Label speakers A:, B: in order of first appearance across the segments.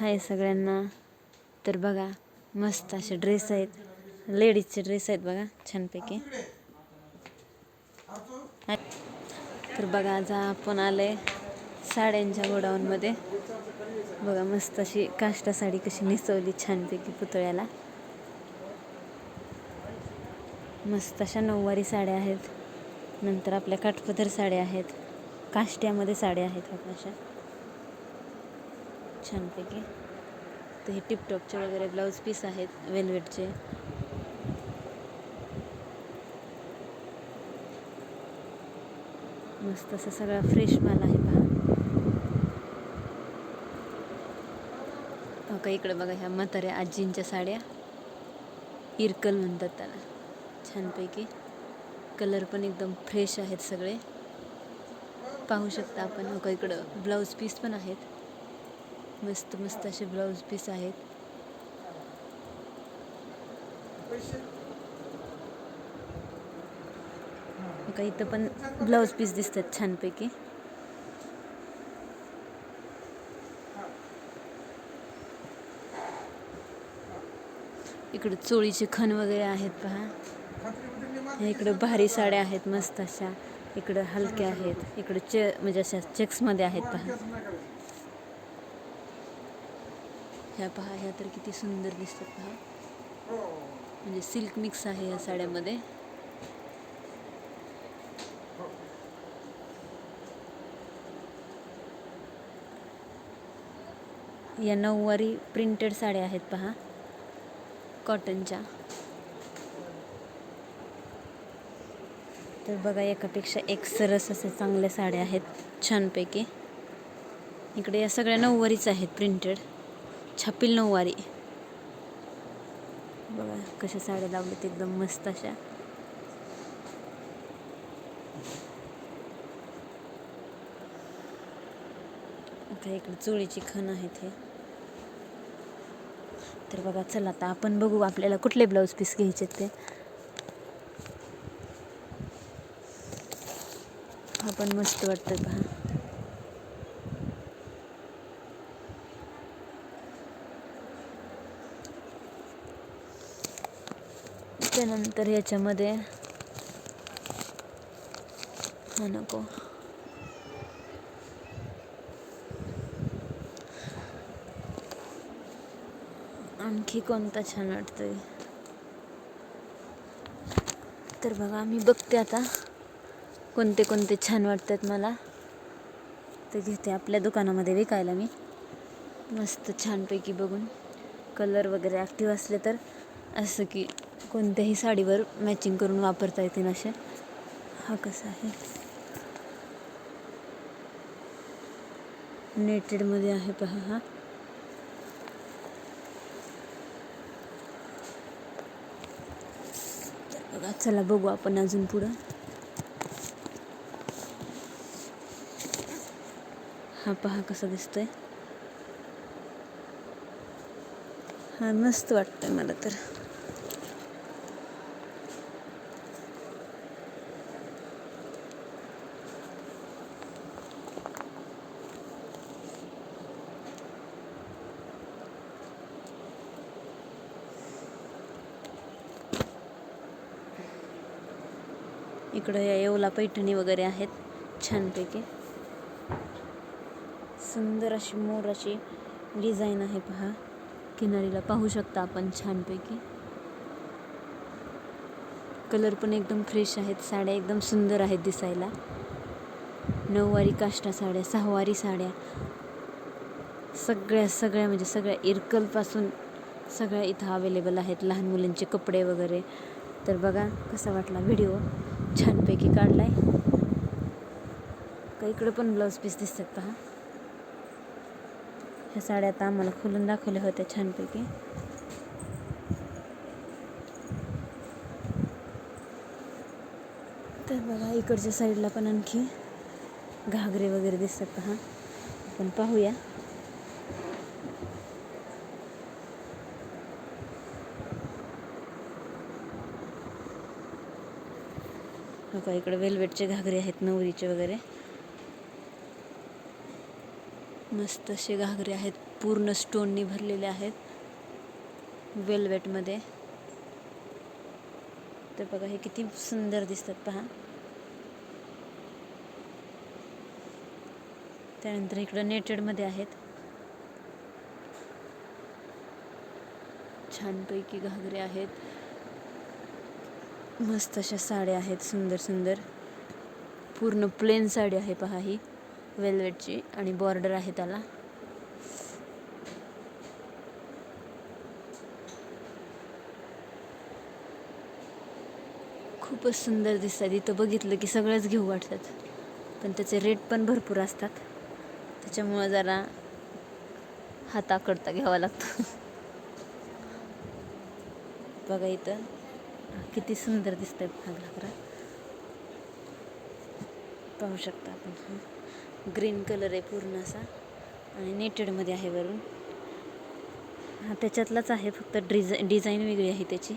A: हाय सगळ्यांना. तर बघा मस्त असे ड्रेस आहेत. लेडीजचे ड्रेस आहेत बघा छानपैकी. तर बघा आज आपण आले साड्यांच्या गोडाऊनमध्ये. बघा मस्त अशी काष्टा साडी कशी नेसवली छानपैकी पुतळ्याला. मस्त अशा नऊवारी साड्या आहेत. नंतर आपल्या काठपदर साड्या आहेत. काष्ट्यामध्ये साड्या आहेत बघा अशा. छानपैकी. तर हे टिपटॉपचे वगैरे ब्लाऊज पीस आहेत वेलवेटचे मस्त असा सगळा फ्रेश माल आहे पहा. हो का इकडे बघा ह्या म्हाताऱ्या आजींच्या साड्या. इरकल म्हणतात त्याला. छानपैकी. कलर पण एकदम फ्रेश आहेत सगळे. पाहू शकता आपण. हो का इकडं ब्लाऊज पीस पण आहेत. मस्त मस्त असे ब्लाऊज पीस आहेत. हो का इथं पण ब्लाऊज पीस दिसतात छानपैकी. इकडं चोळीचे खण वगैरे आहेत पहा. इकडं भारी साड्या आहेत मस्त अशा. इकडं हलक्या आहेत. इकडं चे म्हणजे अशा चेक्समध्ये आहेत पहा. ह्या पहा ह्या तर किती सुंदर दिसतात पहा. म्हणजे सिल्क मिक्स आहे या साड्यामध्ये. या नऊवारी प्रिंटेड साड्या आहेत पहा कॉटनच्या तर बघा एकापेक्षा एक सरस असे चांगल्या साड्या आहेत छानपैकी. इकडे या सगळ्या नऊवारीच आहेत प्रिंटेड छापील नऊवारी. बघा कशा साड्या लावल्यात एकदम मस्त अशा. आता इकडे चोळीची खण आहे ते तर बघा चला आता आपण बघू आपल्याला कुठले ब्लाऊज पीस घ्यायचे ते. हा पण मस्त वाटतं पहा. त्यानंतर याच्यामध्ये हा नको. आणखी कोणता छान वाटतोय? तर बघा मी बघते आता कोणते कोणते छान वाटतात मला. ते घेते आपल्या दुकानामध्ये विकायला मी. मस्त छानपैकी बघून. कलर वगैरे ॲक्टिव्ह असले तर असं की कोणत्याही साडीवर मॅचिंग करून वापरता येतील असे? हा कसा आहे? नेटेडमध्ये आहे पहा हा. बघा चला बघू आपण अजून पुढं. हा पहा कसा दिसतोय. हा मस्त वाटतंय मला तर. इकडं या येवला पैठणी वगैरे आहेत छानपैकी. सुंदर अशी मोर अशी डिझाईन आहे पहा. किनारीला पाहू शकता आपण छानपैकी. कलर पण एकदम फ्रेश आहेत साड्या एकदम सुंदर आहेत दिसायला. नऊवारी काष्टा साड्या सहावारी साड्या. सगळ्या सगळ्या म्हणजे सगळ्या इरकलपासून सगळ्या इथं अवेलेबल आहेत लहान मुलांचे कपडे वगैरे. तर बघा कसा वाटला व्हिडिओ. छानपैकी काढलाय. का इकडं पण ब्लाऊज पीस दिसतात पहा. ह्या साड्या आता आम्हाला खोलून दाखवल्या होत्या छानपैकी. तर बघा इकडच्या साईडला पण आणखी घागरे वगैरे दिसतात पहा. आपण पाहूया. बघा इकडे वेलवेटचे घागरे आहेत नवरीचे वगैरे. मस्त असे घागरे आहेत पूर्ण स्टोननी भरलेले आहेत वेलवेटमध्ये तर बघा हे किती सुंदर दिसतात पहा. त्यानंतर इकडं नेटेडमध्ये आहेत. छानपैकी घागरे आहेत. मस्त अशा साड्या आहेत सुंदर सुंदर. पूर्ण प्लेन साडी आहे पहा ही. वेल्वेटची आणि बॉर्डर आहे त्याला. खूपच सुंदर दिसतात. इथं बघितलं की सगळंच घेऊ वाटतात. पण त्याचे रेट पण भरपूर असतात. त्याच्यामुळं जरा हाताकडता घ्यावा लागतो. बघा इथं. किती सुंदर दिसतंय हा घागरा पाहू शकता आपण ग्रीन कलर आहे पूर्ण असा. आणि नेटेडमध्ये आहे वरून. हा त्याच्यातलाच आहे फक्त डिझाय डिझाईन वेगळी आहे त्याची.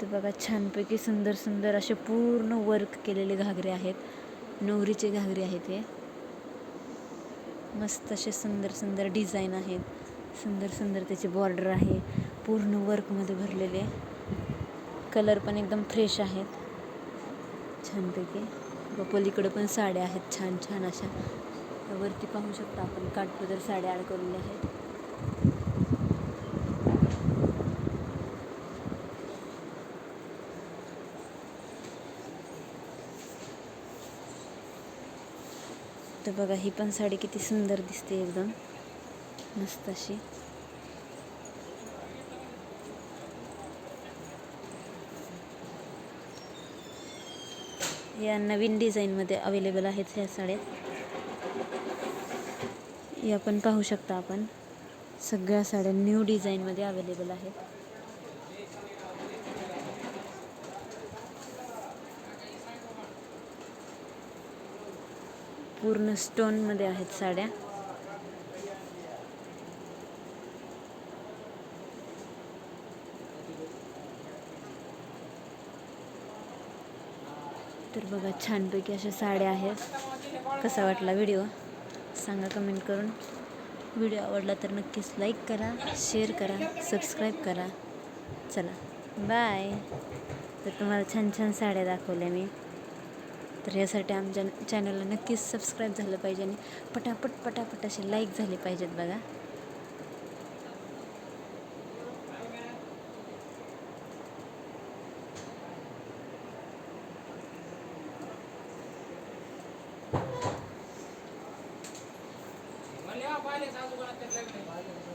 A: तर बघा छानपैकी सुंदर सुंदर असे पूर्ण वर्क केलेले घागरे आहेत. नवरीचे घागरे आहेत हे. मस्त असे सुंदर सुंदर डिझाईन आहेत. सुंदर सुंदर त्याची बॉर्डर आहे. पूर्ण वर्कमध्ये भरलेले. कलर पण एकदम फ्रेश आहेत. छानपैकी. व पलीकडं पण साड्या आहेत. छान छान अशा. वरती पाहू शकता आपण काठपदर साड्या अडकवलेल्या आहेत. तर बघा ही पण साडी किती सुंदर दिसते एकदम. मस्त अशी या नवीन डिझाईनमध्ये अवेलेबल आहेत ह्या साड्या. या पण पाहू शकता आपण. सगळ्या साड्या न्यू डिझाईनमध्ये अवेलेबल आहेत. पूर्ण स्टोनमध्ये आहेत साड्या. तर बघा छानपैकी अशा साड्या आहेत. कसा वाटला व्हिडिओ? सांगा कमेंट करून. व्हिडिओ आवडला तर नक्कीच लाईक करा शेअर करा सबस्क्राईब करा. चला बाय तर तुम्हाला छान छान साड्या दाखवल्या मी. तर यासाठी आमच्या चॅनलला नक्कीच सबस्क्राईब झालं पाहिजे आणि पटापट पटापट असे लाईक झाले पाहिजेत बघा.
B: पाहिले सासू कोणाच्या लग्न आहे.